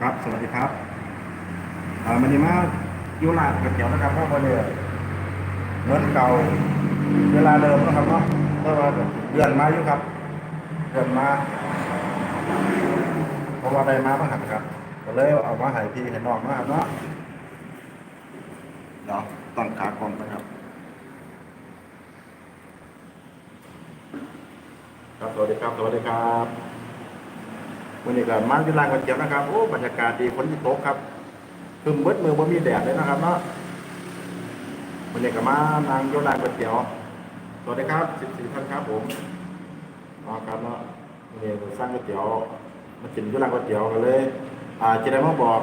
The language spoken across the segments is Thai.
ครับ สวัสดีครับอ่อมันนี้มาอยู่ร้านก๋วยเตี๋ยวนะครับเพราะว่าเนี่ยเหมือนเก่า เวลาเดิมนะครับเนาะเพราะว่าเดือนมาอยู่ครับ เดือนมาเพราะว่าได้มาบ้างครับก็เลยเอามาให้พี่ให้น้องนะครับเนาะเดี๋ยวต้องขากลองนะครับครับสวัสดีครับ สวัสดีครับ วันนี้ก็มาที่ร้านก๋วยเตี๋ยวนะครับโอ้บรรยากาศดีฝนตกครับคือมืดมือบ่ามีแดดเลยนะครับเนาะวันนี้ก็มานางย่ร้านก๋วยเตี๋ยวสวัสดีครับสิบสี่ท่านครับผมอ๋อครับเนาะวันนี้สร้างก๋วยเตี๋ยวมากินอยู่ร้านก๋วยเตี๋ยวกันเลย อ่าจะได้มาบอก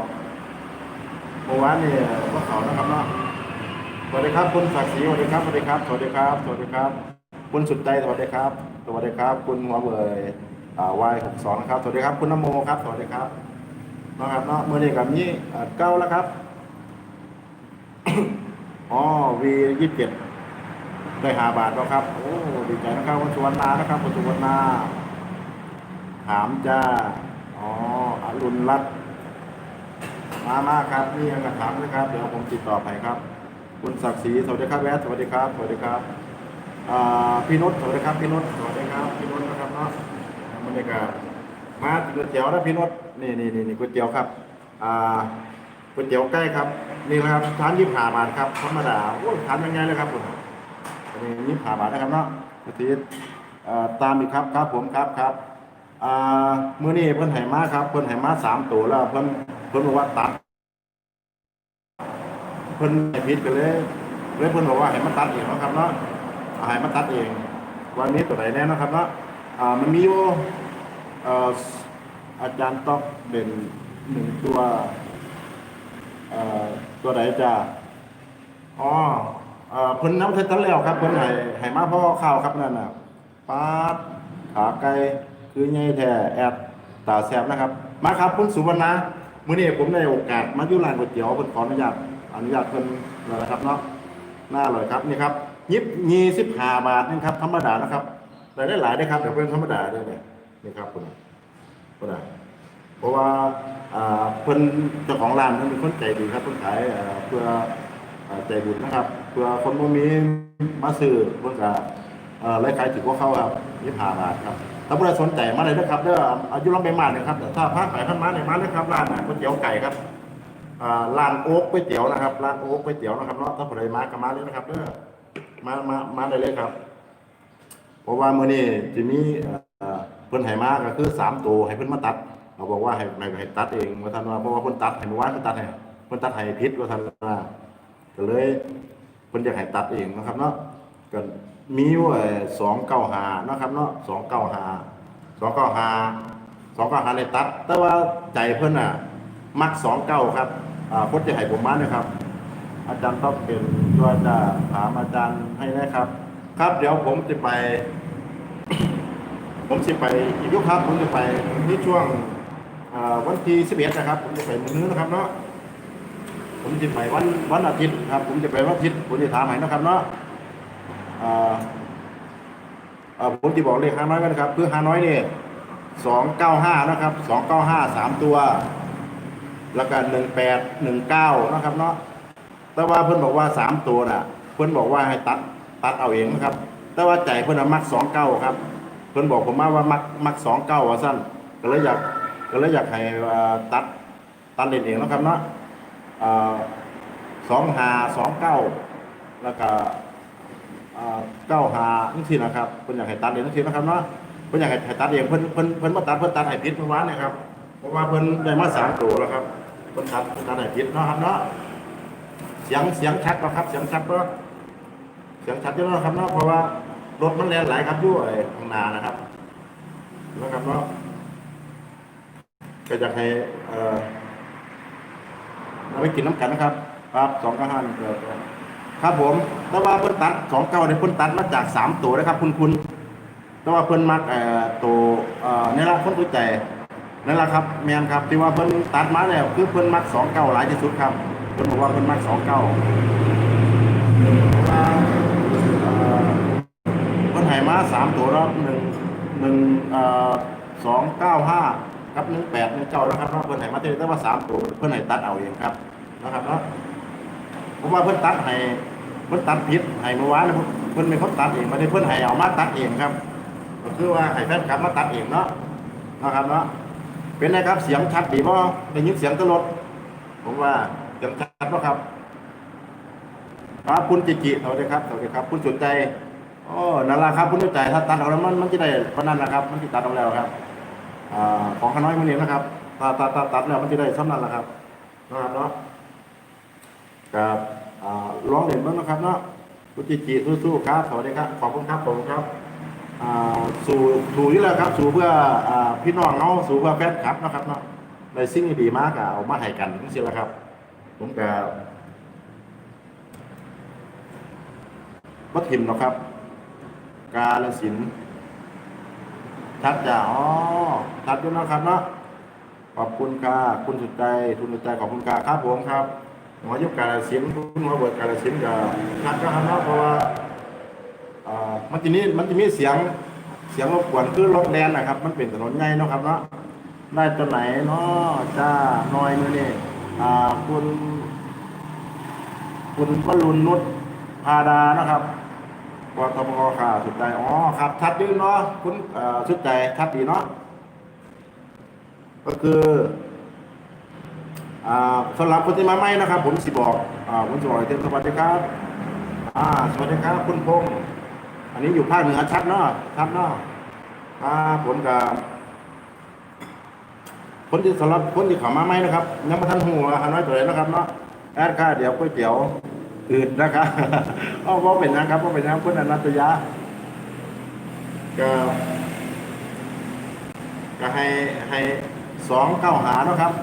เมื่อวานนี่ว่าเขานะครับเนาะสวัสดีครับคุณศักดิ์ศรีสวัสดีครับสวัสดีครับสวัสดีครับสวัสดีครับ คุณสุดใจสวัสดีครับ สวัสดีครับ คุณหัวเบยอ่า วายหกสองนะครับ สวัสดีครับ คุณนโมครับ สวัสดีครับนะครับเนาะเมื่อนี้กับนี้เก้าแล้วครับอ๋อวียี่สิบเจ็ดได้หาบาทแล้วครับ โอ้ดีใจนะครับคุณสุวรรณานะครับคุณสุวรรณาถามจ้าอ๋ออรุณรัตน์มามาครับนี่ยังกระถามนะครับ เดี๋ยวผมติดต่อไปครับ คุณศักดิ์ศรีสวัสดีครับแวดสวัสดีครับ สวัสดีครับพี่นุชสวัสดีครับพี่นุชสวัสดีครับพี่นุชนะครับเนาะ บรรยากาศมากินก๋วยเตี๋ยวนะพี่นุชนี่นี่นี่นี่ก๋วยเตี๋ยวครับอ่าก๋วยเตี๋ยวใกล้ครับ นี่นะครับทานยี่สิบห้าบาทครับธรรมดาโอ้ทานยังไงเลยครับคุณอันนี้ยี่สิบห้าบาทนะครับเนาะกะทิเอ่อตามอีกครับครับผมครับครับอ่ามื้อนี้เพิ่นให้มาครับ เพิ่นให้มาสามตัวแล้วเพิ่นเพิ่นบอกว่าตัด เพิ่นให้ผิดกันเลยเลยเพิ่นบอกว่าให้มาตัดเองนะครับเนาะเอาให้มาตัดเอง วันนี้ตัวไหนแน่นะครับเนาะ อ่ามันมีอยู่เอ่ออาจารย์ต้องเด่นหนึ่งตัวเอ่อตัวไหนจะอ๋อเอ่อเพิ่นน้ำเทตันแล้วครับเพิ่นให้ให้มาพ่อข้าวครับนั่นน่ะปาดขาไก่คือใหญ่แท้แอดตาแซบนะครับ มาครับคุณสุวรรณะมื้อนี้ผมได้โอกาสมาอยู่ร้านก๋วยเตี๋ยวเพิ่นขออนุญาตอนุญาตเพิ่นเลยนะครับเนาะหน้าเลยครับนี่ครับยิบยี่สิบห้าบาทนี่ครับธรรมดานะครับ ได้หลายได้ครับเดี๋ยวเป็นธรรมดาด้วยเนี่ยนี่ครับคุณคุณอะเพราะว่าอ่าเพิ่นเจ้าของร้านเพิ่นเป็นคนใจดีครับเพิ่นขายเอ่อเพื่อใจบุญนะครับ เพื่อคนบ่มีมาซื้อเพิ่นก็อ่อรายขายถือว่าเข้าครับยี่สิบห้าบาทครับถ้าผู้ใดสนใจมาเลยนะครับเด้ออายุลำไปมาเนี่ยครับถ้าพาขายท่านมาเนี่ยมาเลยครับร้านน่ะก๋วยเตี๋ยวไก่ครับอ่าร้านโอ๊กก๋วยเตี๋ยวนะครับร้านโอ๊กก๋วยเตี๋ยวนะครับเนาะถ้าผู้ใดมาก็มาเลยนะครับเด้อมามามาได้เลยครับ เพราะว่าเมื้อนี้จะมีเอ่อเพิ่นให้มาก็คือสามตัวให้เพิ่นมาตัดเขาบอกว่าให้ให้ให้ตัดเองว่าท่านว่าเพราะว่าเพิ่นตัดให้เมื่อวานเพิ่นตัดให้เพิ่นตัดให้ผิดว่าท่านว่าก็เลยเพิ่นอยากให้ตัดเองนะครับเนาะก็มีอยู่สองเก้าหานะครับเนาะสองเก้าหาสองเก้าหาสองเก้าหาในตัด แต่ว่าใจเพิ่นอะมักสองเก้าครับอ่าพจน์จะให้ผมมานะครับ อาจารย์ต้องเป็นตัวจะถามอาจารย์ให้นะครับ ครับเดี๋ยวผมจะไป ผมจะไปอีกยุคครับ ผมจะไปที่ช่วงวันที่สิบเอ็ดนะครับ ผมจะไปมื้อนี้นะครับเนาะผมจะไปวันวันอาทิตย์ครับ ผมจะไปวันอาทิตย์ผมจะถามให้นะครับเนาะอ่าอ่าผมจะบอกเลขห้าน้อยกันนะครับคือห้าน้อยเนี่ยสองเก้าห้านะครับสองเก้าห้าสามตัว แล้วก็หนึ่งแปดหนึ่งเก้านะครับเนาะแต่ว่าเพิ่อนบอกว่าสามตัวน่ะ เพิ่อนบอกว่าให้ตัด ตัดเอาเองนะครับ แต่ว่าใจเพิ่นน่ะมักสองเก้าครับ เพิ่นบอกผมมาว่ามักมักสองเก้าว่าสั้นก็เลยอยากก็เลยอยากให้ตัดตัดเล่นเองนะครับเนาะสองหาสองเก้าแล้วก็เก้าหานี่สินะครับเพิ่นอยากให้ตัดเองนี่สินะครับเนาะเพิ่นอยากให้ให้ตัดเองเพิ่นเพิ่นเพิ่นมาตัดเพิ่นตัดให้ผิดเมื่อวานนะครับเพราะว่าเพิ่นได้มาสามตัวแล้วครับเพิ่นตัดเพิ่นตัดให้ผิดเนาะครับเนาะเสียงเสียงชัดนะครับเสียงชัดก็ เสียงชัดเยอะนะครับเนาะเพราะว่ารถมันแรงหลายครับด้วยข้างหน้านะครับนะครับเนาะก็อยากให้เอ่อเอาไปกินน้ำกันนะครับครับสองเก้าห้าเกิดครับผมแต่ว่าเพิ่นตัดสองเก้าเนี่ยเพิ่นตัดมาจากสามตัวนะครับ คุณคุณแต่ว่าเพิ่นมักเอ่อตัวเอ่อนี่ละคนตัวใจนั่นแหละครับแมนครับที่ว่าเพิ่นตัดมาแล้วคือเพิ่นมักสองเก้าหลายที่สุดครับเพิ่นบอกว่าเพิ่นมักสองเก้าาสามตัวแล้วหนึ่งหนึ่งสองเก้าห้ากับหนึ่งแปดหนึ่งเจ้านะครับเนาะเพิ่อนให้มาเทแต่ว่าสามตัวเพิ่อนให้ตัดเอาเองครับนะครับเนาะผมว่าเพิ่อนตัดให้เพิ่อนตัดผิดให้เมื่อวานนะเพิ่อนเป็นคนตัดเองไม่ได้เพิ่อนให้เอามาตัดเองครับ ก็คือว่าให้แฟนคลับมาตัดเองเนาะนะครับเนาะเป็นไงครับเสียงชัดดีบ่ได้ยินเสียงตลดผมว่าเสียงชัดเนาะครับครับคุณจิจิสวัสดีครับสวัสดีครับ คุณสุดใจ โอ้นั่นละครับคุณสุดใจถ้าตัดออกแล้วมันมันจะได้เพราะนั้นนะครับ มันจะตัดออกแล้วครับอ่าของขน้อยมันนี่นะครับถ้าตัดตัดตัดแล้วมันจะได้ซ้ำนั่นแหละครับนะครับเนาะกับอ่าร้องเด่นบ้างนะครับเนาะคุณจิจิสู้ๆครับสวัสดีครับขอบคุณครับขอบคุณครับอ่าสู่สู่นี่แหละครับ สู่เพื่ออ่าพี่น้องเนาะสู่เพื่อแฟนคลับนะครับเนาะในสิ่งที่ดีมากอะเอามาให้กันนี่สิแหละครับ ผมก็วัดถิ่มเนาะครับ กาลสินชัดจ้ะอ๋อชัดด้วยนะครับเนาะขอบคุณค่ะคุณสุดใจทุนสุดใจขอบคุณค่ะครับผมครับหมอยุบกาลสินคุณหมอเบิดกาลสินกับชัดก็ครับเนาะเพราะว่าอ่ามันจะมีมันจะมีเสียงเสียงรบกวนคือรถแดนนะครับ มันเป็นถนนใหญ่เนาะครับเนาะได้ตัวไหนเนาะจ้าน้อยมือนี่อ่าคุณ คุณวรุณนุชพาดานะครับ กทมค่ะสุดใจอ๋อครับชัดดีเนาะคุณสุดใจชัดดีเนาะก็คืออ่าสำหรับคนที่มาใหม่นะครับ ผมสิบอกอ่าผมสิบอกเต็มสวัสดีครับอ่าสวัสดีครับ คุณพงษ์อันนี้อยู่ภาคเหนือชัดเนาะชัดเนาะอ่าผมกับคนที่สำหรับคนที่เข้ามาใหม่นะครับยังไม่ทันหัวหันไว้ตัวเลยนะครับเนาะแอดค่าเดี๋ยวก๋วยเตี๋ยว อื่นนะครับเอาว่าเป็นนะครับว่าเป็นนะครับคุณอนัตยาก็ก็ให้ให้สองเก้าหานะครับ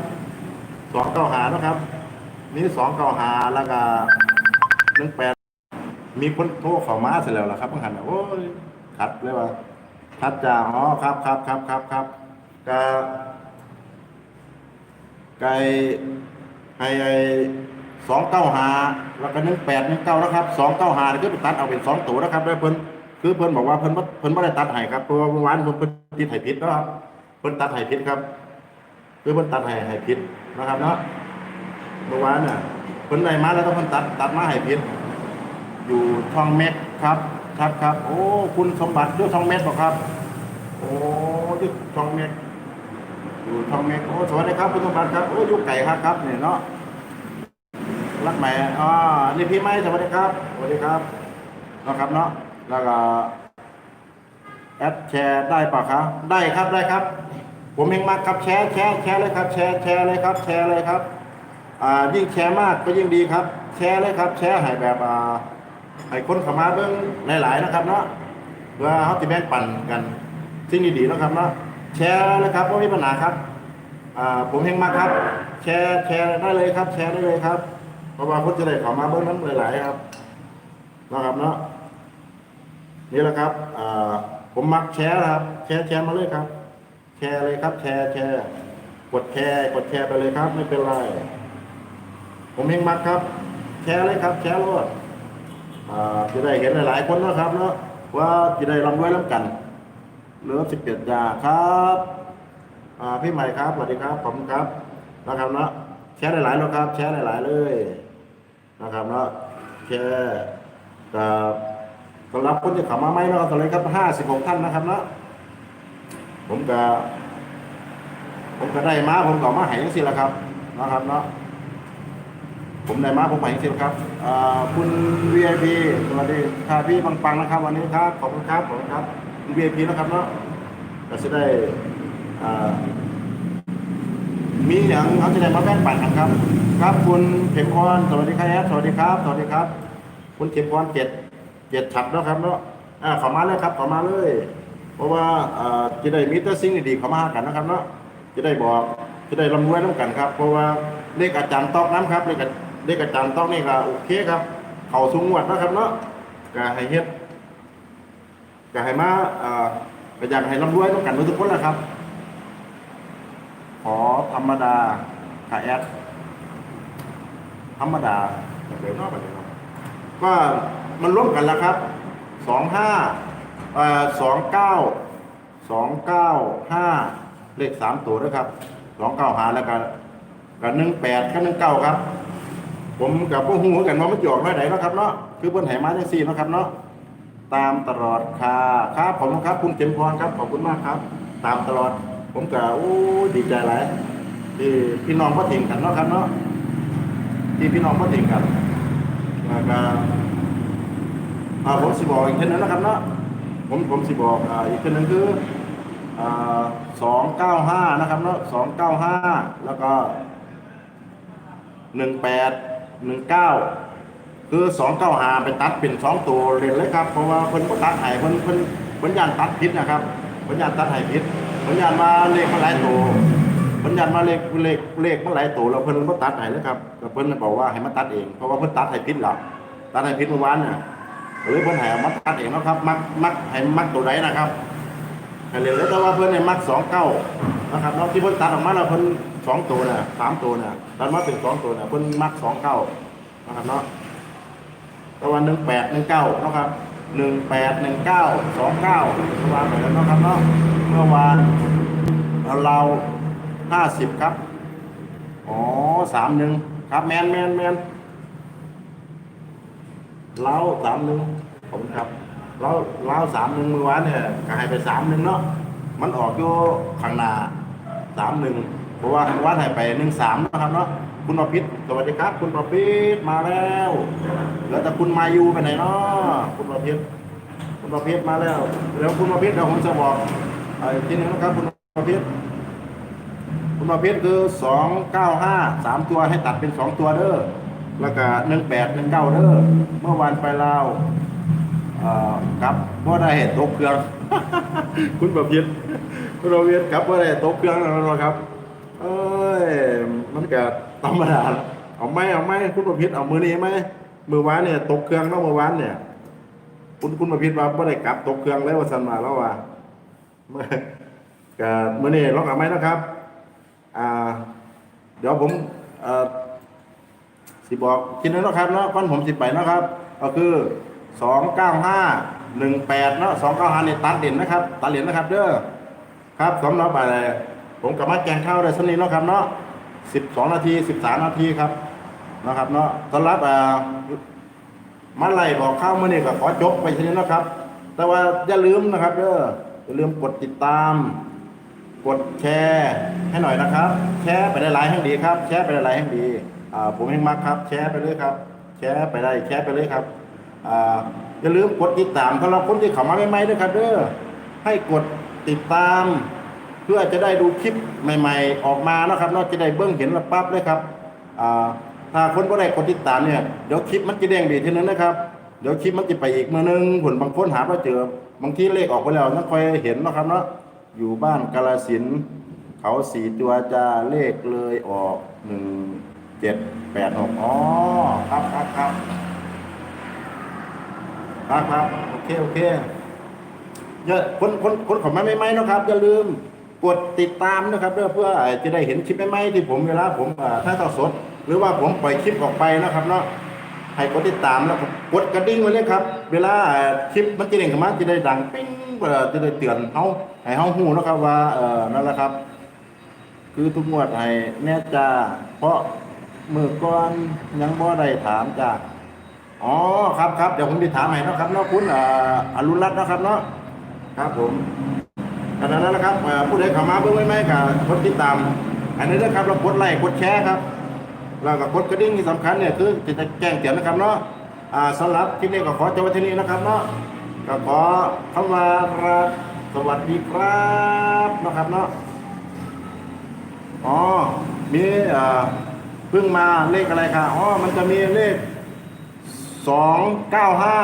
สองเก้าหานะครับ นี่สองเก้าหาแล้วก็หนึ่งแปดมีคนโทรเข้ามาเสร็จแล้วล่ะครับเพิ่งหันโอ้ยขัดเลยว่าขัดจ่าอ๋อครับครับครับครับครับกะไก่ให้ไอ้ สองเก้าหาแล้วก็หนึ่งแปดหนึ่งเก้านะครับสองเก้าหาคือไปตัดเอาเป็นสองตัวนะครับแล้วเพิ่นคือเพิ่นบอกว่าเพิ่นเพิ่นไม่ได้ตัดให้ครับเพราะว่าเมื่อวานเพิ่นเพิ่นติดไห้ผิดนะครับเพิ่นตัดไห้ผิดครับ คือเพิ่นตัดไห้ไห้ผิดนะครับเนาะเมื่อวานน่ะเพิ่นได้มาแล้วก็เพิ่นตัดตัดมาไห้ผิดอยู่ช่องเม็ดครับครับครับ โอ้คุณสมบัติด้วยช่องเม็ดหรอครับ โอ้ยุช่องเม็ดอยู่ช่องเม็ดโอ้สวัสดีครับคุณสมบัติครับโอ้ยุไก่ครับครับเนี่ยเนาะ รักแหม่อ่านี่พี่ไม้สวัสดีครับสวัสดีครับเนะครับเนาะแล้วก็แอดแชร์ได้ปะครับได้ครับได้ครับ ผมเองมากครับแชร์แชร์แชร์เลยครับ แชร์แชร์เลยครับ แชร์เลยครับอ่ายิ่งแชร์มากก็ยิ่งดีครับ แชร์เลยครับ แชร์ให้แบบอ่าให้คนเข้ามาเบิ่งหลาย ๆ นะครับเนาะเพื่อเขาจะแบ่งปันกันสิ่งดีๆนะครับเนาะแชร์เลยครับไม่มีปัญหาครับอ่าผมเฮงมากครับ แชร์แชร์ได้เลยครับ แชร์ได้เลยครับ เพราะว่าคนจะได้เข้ามาเบิ่งนั้นหลายๆครับนะครับเนาะนี่แหละครับผมมักแชร์ครับ แชร์แชร์มาเลยครับ แชร์เลยครับ แชร์แชร์กดแชร์กดแชร์ไปเลยครับ ไม่เป็นไร ผมเฮงมากครับ แชร์เลยครับ แชร์โลดจะได้เห็นหลายๆคนนะครับเนาะว่าจะได้รำด้วยร่ำกันเหลือสิบเจ็ดยาครับพี่ใหม่ครับสวัสดีครับผมครับนะครับเนาะแชร์หลายๆแล้วครับ แชร์หลายๆเลย นะครับเนาะแชร์กับสำหรับคนที่ข้ามาใหม่นะครับสำหรับครับห้าสิบหกท่านนะครับเนาะผมก็ผมก็ได้มาผมก็มาให้ยังสิละครับนะครับเนาะผมได้มาผมไปจริงๆครับอ่าคุณ VIP สวัสดีครับพี่ปังๆนะครับ วันนี้ครับขอบคุณครับขอบคุณครับคุณ VIP นะครับเนาะก็จะได้อ่า มีอย่างเขาจะได้มาแบ่งปันกันครับ ครับคุณเข็มพรสวัสดีครับสวัสดีครับ สวัสดีครับ คุณเข็มพรเจ็ดเจ็ดฉัดแล้วครับเนาะอ่าข้ามาเลยครับข้ามาเลย เพราะว่าอ่าจะได้มีแต่สิ่งดีๆเข้ามาหากันนะครับเนาะจะได้บอกจะได้ร่ำรวยน้ำกันครับ เพราะว่าเลขอาจารย์ตอกน้ำครับเลขเลขอาจารย์ตอกนี่ก็โอเคครับ เขาสูงงวดนะครับเนาะก็ให้เฮ็ดก็ให้มาอ่าก็อยากให้ร่ำรวยน้ำกันทุกคนแหละครับ ธรรมดาค่ะแอดธรรมดาเดี๋ยวนอกไปเลยครับก็มันร่วมกันแล้วครับสองห้าสองเก้าสองเก้าห้าเลขสามตัวด้วยครับสองเก้าหาแล้วก็กับหนึ่งแปดกับหนึ่งเก้าครับ ผมกับพวกหูกันว่ามันหยอกน้อยไหนเนาะครับเนาะคือเพิ่นไหมาจังซี่นะครับเนาะตามตลอดค่ะครับผมครับคุณเข็มพรครับขอบคุณมากครับ ตามตลอด ผมก็โอ้ดีใจหลายที่พี่น้องพ่ทิ้งกันเนาะครับเนาะที่พี่น้องพ่ทิ้งกันแล้วก็อ่าผมสิบอกอีกทีนึงนะครับเนาะผมผมสิบอกอ่าอีกทีนึงคือสองเก้าห้านะครับเนาะสองเก้าห้าแล้วก็หนึ่งแปดหนึ่งเก้าคือสองเก้าหาไปตัดเป็นสองตัวเรียนเลยครับ เพราะว่าเพิ่นตัดใหายเพิ่นเพิ่นเพิ่นยานตัดผิดนะครับเพิ่นยานตัดใหาย ผิดเพิ่นยานมาเลขมันหลายตัวเพิ่นยานมาเลขเลขเลขมันหลายตัวแล้วเพิ่นบ่ตัดใหายเลยครับก็เพิ่นบอกว่าให้มาตัดเองเพราะว่าเพิ่นตัดให้ผิดหรอกตัดให้ผิดเมื่อวานน่ะเลยเพิ่นให้เอามาตัดเองนะครับ มักมักให้มักตัวใดนะครับให้เรียนเลยแต่ว่าเพิ่นให้มักสองเก้านะครับเนาะที่เพิ่นตัดออกมาแล้วเพิ่นสองตัวน่ะสามตัวน่ะตัดมาเป็นสองตัวน่ะเพิ่นมักสองเก้านะครับเนาะตะวันหนึ่งแปดหนึ่งเก้านะครับ หนึ่งแปดหนึ่งเก้าสองเก้าเมื่อวานไปแล้วนะครับเนาะเมื่อวานเราห้าสิบครับ อ๋อสามหนึ่งครับแมนแมนแมนเราสามหนึ่งผมครับเราเราสามหนึ่งเมื่อวานเนี่ยก็ให้ไปสามหนึ่งเนาะมันออกอยู่ข้างหน้าสามหนึ่ง เพราะว่าเมื่อวานให้ไปหนึ่งสามนะครับเนาะคุณประพิษสวัสดีครับ คุณประพิษมาแล้ว แล้วแต่คุณมายูไปไหนเนาะคุณประพิษคุณประพิษมาแล้วแล้วคุณประพิษเดี๋ยวผมจะบอกอทีหนึงนะครับ คุณประพิษคุณประเภทคือสองเก้าห้าสามตัวให้ตัดเป็นสองตัวเด้อแล้วก็หนึ่งแปดหนึ่งเก้าเด้อเมื่อวานไปลาวเอ่อครับว่าได้ตกเครื่อง คุณประเภทคุณประเภทครับว่าได้ตกเครื่องแล้วเนะครับ เอ้ย มันก็ธรรมดาเอาไหมเอาไหมคุณประเภทเอามือนี้ไหมมือวานเนี่ยตกเครื่องแล้วมือวานเนี่ย คุณคุณประเภทว่าว่ได้กลับตกเครื่องแล้วว่าสันมาแล้วว่าเมื่อก็มือนี้ลองเอาไหมนะครับ อ่า เดี๋ยวผมอ่อสิบอกกินแล้วนะครับเนาะก้อนผมสิบไปนะครับ ก็คือสองเก้าห้าหนึ่งแปดเนาะสองเก้าห้านี่ตัดเด่นนะครับ ตัดเด่นนะครับ เด้อครับสำหรับอะไร ผมกับมาแกงข้าวได้สักนิดเนาะครับเนาะสิบสองนาทีสิบสามนาทีครับนะครับเนาะสำหรับอ่ามาไล่บอกข้าวมื่อนี้ก็ขอจบไปทีนี้นะครับ แต่ว่าอย่าลืมนะครับเด้ออย่าลืมกดติดตาม กดแชร์ให้หน่อยนะครับ แชร์ไปได้หลายแห่งดีครับ แชร์ไปได้หลายแห่งดีอ่าผมเองมักครับ แชร์ไปเลยครับ แชร์ไปได้แชร์ไปเลยครับอ่าอย่าลืมกดติดตามสำหรับคนที่เข้ามาใหม่ๆด้วยครับเด้อให้กดติดตาม พื่อจะได้ดูคลิปใหม่ ๆ ออกมานะครับนอกจะได้เบื้องเห็นระปั๊บเลยครับถ้าคนก็ได้กดติดตามเนี่ยเดี๋ยวคลิปมันจะแดงดีทีนึงนะครับเดี๋ยวคลิปมันจะไปอีกมือนึงผลบางคนหาเราเจอบางที่เลขออกไปแล้วนั่นคอยเห็นนะครับเนาะอยู่บ้านกาลสินเขาสีตัวจะเลขเลยออกหนึ่งเจ็ดแปดหกอ๋อครับครับครับครับครับโอเคโอเคเยอะคนคนคนของมาใหม่ๆเนาะครับอย่าลืม กดติดตามนะครับเพื่อเพื่อจะได้เห็นคลิปใหม่ๆที่ผมเวลาผมอ่าถ้าต่อสด หรือว่าผมปล่อยคลิปออกไปนะครับเนาะให้กดติดตามแล้วกดกระดิ่งไว้เลยครับ เวลาคลิปมันจะเด้งขึ้นมาจะได้ดังปิ้งจะได้เตือนเฮาให้เฮาฮู้เนะครับว่าเออนั่นแหละครับ คือทุกงวดให้แน่จ้าเพราะมือก่อนยังบ่ได้ถามจ้าอ๋อครับครับเดี๋ยวผมจะถามให้เนาะครับเนาะคุณอออรุณรัตน์นะครับเนาะครับผม ขณะนั้นนะครับผู้ใดเข้ามาเบิ่งไว้ไหมกับกดติดตาม อันนี้นะครับเรากดไลค์กดแชร์ครับแล้วก็กดกระดิ่งที่สำคัญเนี่ยคือจะแจ้งเตือนนะครับเนาะอ่าสำหรับคลิปนี้ก็ขอจบไว้ที่นี้นะครับเนาะก็ขอคำว่ารสวัสดีครับนะครับเนาะอ๋อมีเอ่อเพิ่งมาเลขอะไรคะอ๋อมันจะมีเลขสองเก้าห้า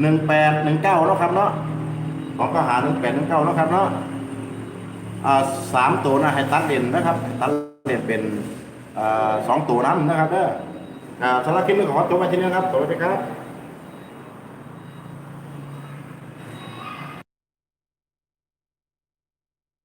หนึ่งแปดหนึ่งเก้าแล้วครับเนาะ ของก้าหาหนึ่งแปดหนึ่งเก้าแล้วครับเนาะสามตัวนะให้ตัดเด่นนะครับตัดเด่นเป็นสองตัวนั้นนะครับเด้อสารับคลิปนี้ขอจบไปที่นี้ครับสวัสดีครับ